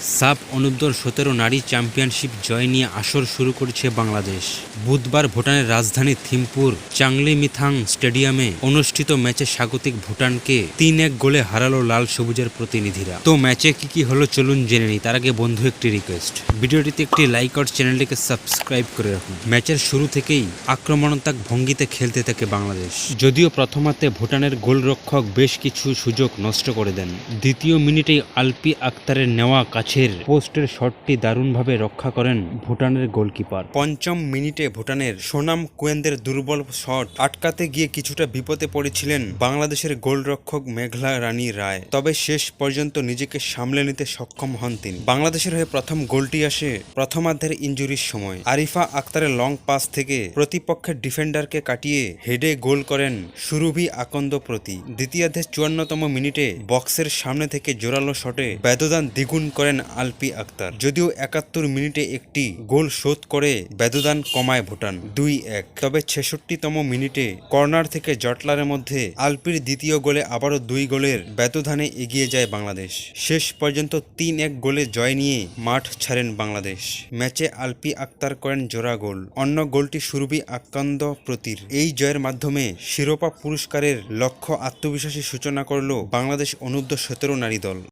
Sub অনুদ্দর সতেরো নারী championship জয় নিয়ে আসর শুরু করেছে বাংলাদেশ। বুধবার ভুটানের রাজধানী থিম্পুর চাংলি মিথাং স্টেডিয়ামে অনুষ্ঠিত ম্যাচে স্বাগতিক ভুটানকে তিন এক গোলে হারালো লাল সবুজের প্রতিনিধিরা। তো ম্যাচে কি কি হলো চলুন জেনে নিই, তার আগে বন্ধু একটি রিকোয়েস্ট ভিডিওটিতে একটি লাইক আর চ্যানেলটিকে সাবস্ক্রাইব করে রাখুন। ম্যাচের শুরু থেকেই আক্রমণাত্মক ভঙ্গিতে খেলতে থাকে বাংলাদেশ। যদিও প্রথমার্ধে ভুটানের গোলরক্ষক বেশ কিছু সুযোগ নষ্ট করে দেন। দ্বিতীয় মিনিটেই আলপি আক্তারের নেওয়া কাছের পোস্টের শটটি দারুণভাবে রক্ষা করেন ভুটানের গোলকিপার। পঞ্চম মিনিটে ভুটানের সোনাম কুয়েনদের দুর্বল শট আটকাতে গিয়ে কিছুটা বিপদে পড়েছিলেন বাংলাদেশের গোলরক্ষক মেঘলা রানী রায়। তবে শেষ পর্যন্ত নিজেকে সামলে নিতে সক্ষম হন তিনি। বাংলাদেশের হয়ে প্রথম গোলটি আসে প্রথমার্ধের ইঞ্জুরির সময়। আরিফা আক্তারের লং পাস থেকে প্রতিপক্ষের ডিফেন্ডারকে কাটিয়ে হেডে গোল করেন সুরভি আকন্দ প্রতি। দ্বিতীয়ার্ধের চুয়ান্নতম মিনিটে বক্সের সামনে থেকে জোরালো শটে ব্যবধান দ্বিগুণ করেন আলপি আক্তার। যদিও একাত্তর মিনিটে একটি গোল শোধ করে ব্যবধান কমায় ভুটান, দুই এক। তবে ছেষট্টিতম মিনিটে কর্নার থেকে জটলারের মধ্যে আলপির দ্বিতীয় গোলে আবারও দুই গোলের ব্যবধানে এগিয়ে যায় বাংলাদেশ। শেষ পর্যন্ত তিন এক গোলে জয় নিয়ে মাঠ ছাড়েন বাংলাদেশ। ম্যাচে আলপি আক্তার করেন জোড়া গোল। অন্য গোলটি সুরভি আক্রান্ত প্রতির। এই জয়ের মাধ্যমে শিরোপা পুরস্কারের লক্ষ্য আত্মবিশ্বাসী সূচনা করল বাংলাদেশ অনূর্ধ্ব সতেরো নারী দল।